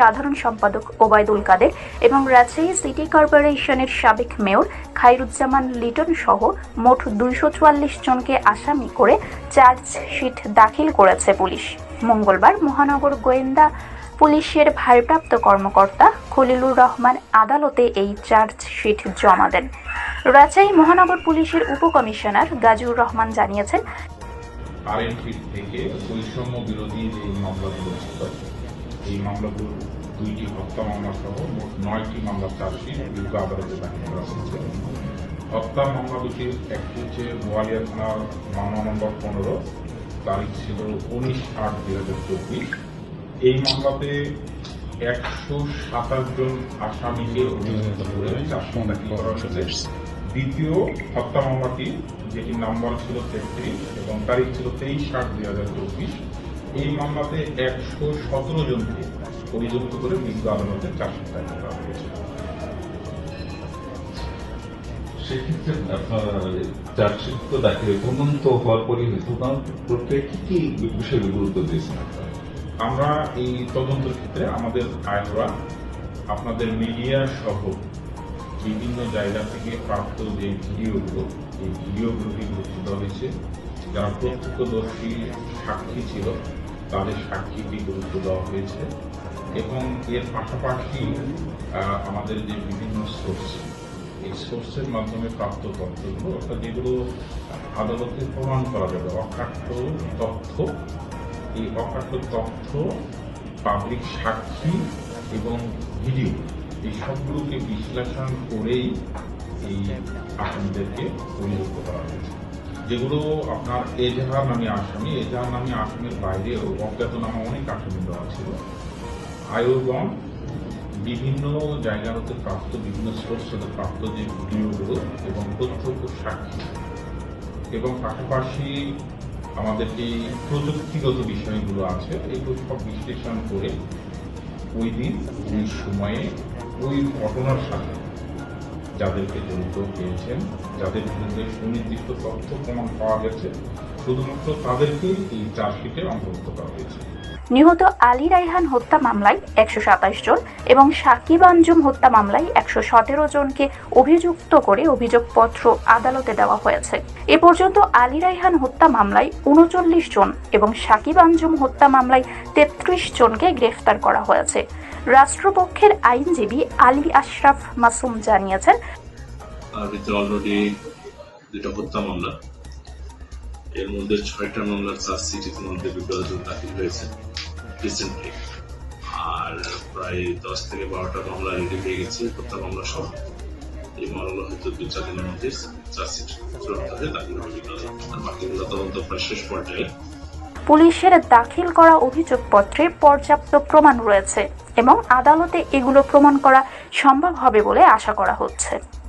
সাধারণ সম্পাদক ওবায়দুল কাদের এবং রাজশাহী সিটি কর্পোরেশনের সাবেক মেয়র খায়রুজ্জামান লিটন সহ মোট দুইশো চুয়াল্লিশ জনকে আসামি করে চার্জশিট দাখিল করেছে পুলিশ। মঙ্গলবার মহানগর গোয়েন্দা পুলিশের ভারপ্রাপ্ত কর্মকর্তা খলিলুর রহমান আদালতে এই চার্জশিট জমা দেন। রাজশাহী মহানগর পুলিশের উপকমিশনার গাজীউর রহমান জানিয়েছেন আরএনপি থেকে বৈষম্য বিরোধী যে এই মামলাগুলো দুইটি হত্যা মামলা সহ মোট নয়টি মামলা চার্জশিট বিজ্ঞ আদালতে দাখিল করা হয়েছে। হত্যা মামলা দুটির একটি হচ্ছে গোয়ালিয়া থানার মামলা নম্বর পনেরো, তারিখ ছিল উনিশ আট দুই হাজার চব্বিশ। এই মামলাতে একশো সাতাশ জন আসামিকে অভিযুক্ত দ্বিতীয় হত্যা মামলাটি, যেটির নাম্বার ছিল তেত্রিশ এবং তারিখ ছিল তেইশ আট দুই হাজার চব্বিশ। এই মামলাতে একশো সতেরো জনকে অভিযুক্ত করে বিজ্ঞ আদালতে চারশো দাখিল করা হয়েছে। সেক্ষেত্রে আপনার চার্জশিট তো দাখিল তদন্ত হওয়ার পরই তদন্ত প্রক্রিয়া কি কি বিষয়ে গুরুত্ব দিয়েছেন আমরা এই তদন্তের ক্ষেত্রে আমাদের আয়রা আপনাদের মিডিয়া সহ বিভিন্ন জায়গা থেকে প্রাপ্ত যে ভিডিওগুলো এই ভিডিওগুলোকে গুরুত্ব দেওয়া হয়েছে। যারা প্রত্যক্ষদর্শী সাক্ষী ছিল তাদের সাক্ষীকে গুরুত্ব দেওয়া হয়েছে এবং এর পাশাপাশি আমাদের যে বিভিন্ন সোর্স এই সোর্সের মাধ্যমে প্রাপ্ত তথ্যগুলো, অর্থাৎ যেগুলো আদালতে প্রমাণ করা যাবে, অকাট্য তথ্য, এই অকাট্য তথ্য পাবলিক সাক্ষী এবং ভিডিও, এই সবগুলোকে বিশ্লেষণ করেই এই আসামিদেরকে অভিযুক্ত করা হয়েছে। যেগুলো আপনার এজাহার নামে আসামি এজাহার নামে আসামির বাইরেও অজ্ঞাতনামা অনেক আসামি দেওয়া ছিল আয়োগণ বিভিন্ন জায়গা হতে প্রাপ্ত, বিভিন্ন সোর্স হতে প্রাপ্ত যে ভিডিওগুলো এবং প্রত্যক্ষ সাক্ষী। এবং পাশাপাশি আমাদের যে প্রযুক্তিগত বিষয়গুলো আছে, এগুলো সব বিশ্লেষণ করে ওই দিন, ওই সময়ে ওই ঘটনার সাথে যাদেরকে জড়িত পেয়েছেন, যাদের বিরুদ্ধে সুনির্দিষ্ট তথ্য প্রমাণ পাওয়া গেছে, শুধুমাত্র তাদেরকেই এই চার্জশিটে অন্তর্ভুক্ত করা হয়েছে। নিহত আলী রাইহান হত্যা মামলায় একশো সাতাশ জন এবং সাকিব আঞ্জুম হত্যা মামলায় একশো সতেরো জনকে অভিযুক্ত করে অভিযোগপত্র আদালতে দেওয়া হয়েছে। এ পর্যন্ত আলী রাইহান হত্যা মামলায় উনচল্লিশ জন এবং সাকিব আঞ্জুম হত্যা মামলায় তেত্রিশ জনকে গ্রেফতার করা হয়েছে। রাষ্ট্রপক্ষের আইনজীবী আলী আশরাফ মাসুম জানিয়েছেন অলরেডি দুটো হত্যা মামলা। এর মধ্যে ছয়টা মামলার চার্জশিট ইতিমধ্যে বিজ্ঞাপন দাখিল হয়েছে রিসেন্টলি আর প্রায় দশ থেকে বারোটা মামলা রেডি হয়ে গেছে হত্যা মামলা সহ। এই মামলাগুলো হয়তো দু চার দিনের মধ্যে চার্জশিট চূড়ান্ত হয়ে দাখিল হবে আর বাকিগুলো তদন্ত প্রায় শেষ পর্যায়ে। পুলিশের দাখিল করা অভিযোগপত্রে পর্যাপ্ত প্রমাণ রয়েছে। এবং আদালতে এগুলো প্রমাণ করা সম্ভব হবে বলে আশা করা হচ্ছে।